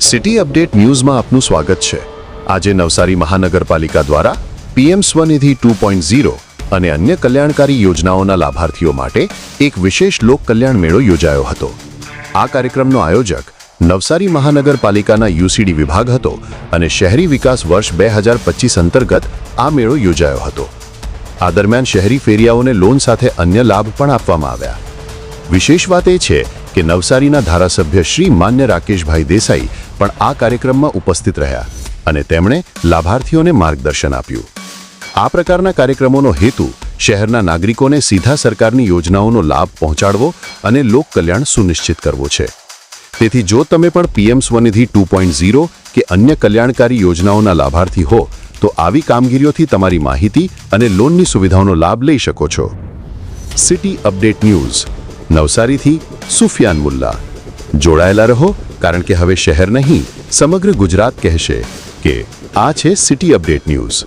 City update ન્યૂઝમાં આપનું સ્વાગત છે. આજે નવસારી મહાનગરપાલિકા દ્વારા પીએમ સ્વનિધિ ટુ ઝીરો અને અન્ય કલ્યાણકારી યોજનાઓના લાભાર્થીઓ માટે એક વિશેષ લોક કલ્યાણ મેળો યોજાયો હતો. આ કાર્યક્રમનો આયોજક નવસારી મહાનગરપાલિકાના યુસીડી વિભાગ હતો અને શહેરી વિકાસ વર્ષ બે હજાર પચીસ અંતર્ગત આ મેળો યોજાયો હતો. આ દરમિયાન શહેરી ફેરિયાઓને લોન સાથે અન્ય લાભ પણ આપવામાં આવ્યા. વિશેષ વાત એ છે કે નવસારીના ધારાસભ્ય શ્રી માન્ય રાકેશભાઈ દેસાઈ પણ આ કાર્યક્રમમાં ઉપસ્થિત રહ્યા અને તેમણે લાભાર્થીઓને માર્ગદર્શન આપ્યું. આ પ્રકારના કાર્યક્રમોનો હેતુ શહેરના નાગરિકોને સીધા સરકારની યોજનાઓનો લાભ પહોંચાડવો અને લોક કલ્યાણ સુનિશ્ચિત કરવો છે. તેથી જો તમે પણ PM Svanidhi two point zero કે અન્ય કલ્યાણકારી યોજનાઓના લાભાર્થી હો, તો આવી કામગીરીઓથી તમારી માહિતી અને લોનની સુવિધાઓનો લાભ લઈ શકો છો. City update news. નવસારીથી Sufiyan Mulla. જોડાયેલા રહો કારણ કે હવે શહેર નહીં સમગ્ર ગુજરાત કહેશે કે આ છે સિટી અપડેટ ન્યૂઝ.